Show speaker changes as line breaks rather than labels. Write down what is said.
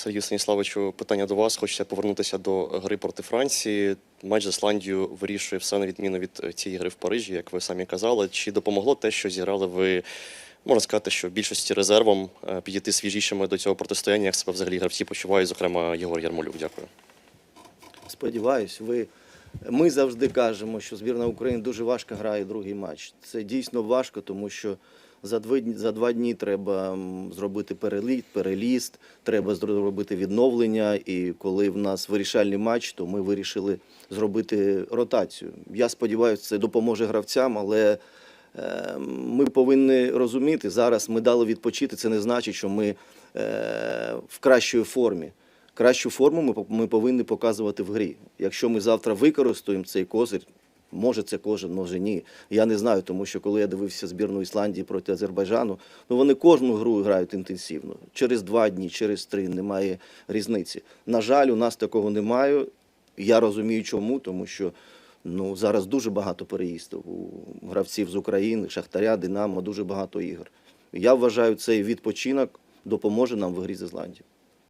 Сергію Станіславовичу, питання до вас. Хочеться повернутися до гри проти Франції. Матч з Ісландією вирішує все на відміну від е, цієї гри в Парижі, як ви самі казали. Чи допомогло те, що зіграли ви, можна сказати, що в більшості резервом е, підійти свіжішими до цього протистояння, як себе взагалі гравці почувають, зокрема Єгор Ярмолюк. Дякую.
Сподіваюсь, ви. Ми завжди кажемо, що збірна України дуже важко грає другий матч. Це дійсно важко, тому що за два, за два дні треба зробити переліт, переліст, треба зробити відновлення. І коли в нас вирішальний матч, то ми вирішили зробити ротацію. Я сподіваюся, це допоможе гравцям, але е, ми повинні розуміти, зараз ми дали відпочити. Це не значить, що ми е, в кращій формі. Кращу форму ми, повинні показувати в грі. Якщо ми завтра використаємо цей козир, може це кожен, може ні. Я не знаю, тому що коли я дивився збірну Ісландії проти Азербайджану, ну вони кожну гру грають інтенсивно. Через два дні, через три немає різниці. На жаль, у нас такого немає. Я розумію, чому, тому що ну, зараз дуже багато переїздів у гравців з України, Шахтаря, Динамо, дуже багато ігор. Я вважаю, цей відпочинок допоможе нам в грі з Ісландією.